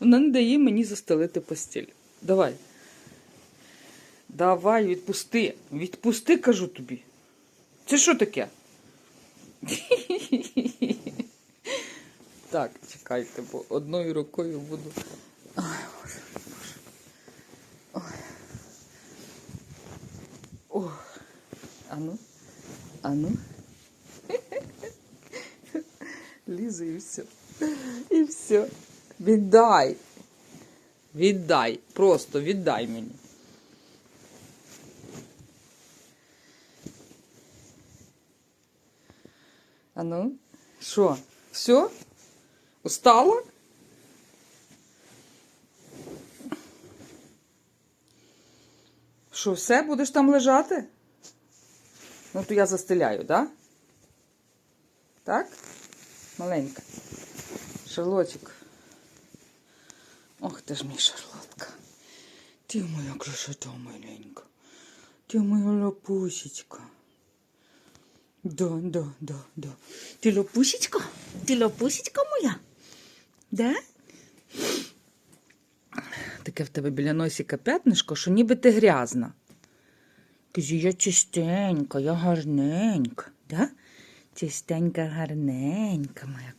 Вона не дає мені застелити постіль. Давай. Давай, відпусти. Відпусти, кажу тобі. Це що таке? Так, чекайте, бо одною рукою буду. Ой, Боже, Боже. Ой. О. Ану. Ану. Лізе і все. І все. Віддай. Віддай. Просто віддай мені. Ану. Що? Все? Устала? Що, все, будеш там лежати? Ну, то я застеляю, да? Так? Маленька. Шарлотик. Ох ти ж мій шарлотка. Ти моя красота маленька. Ти моя лапусечка. Да, да, да, да. Ти лапусечка? Ти лапусечка моя? Да? Таке в тебе біля носика п'ятнишко, що ніби ти грязна. Кажи, я чистенька, я гарненька, да? Чистенька, гарненька моя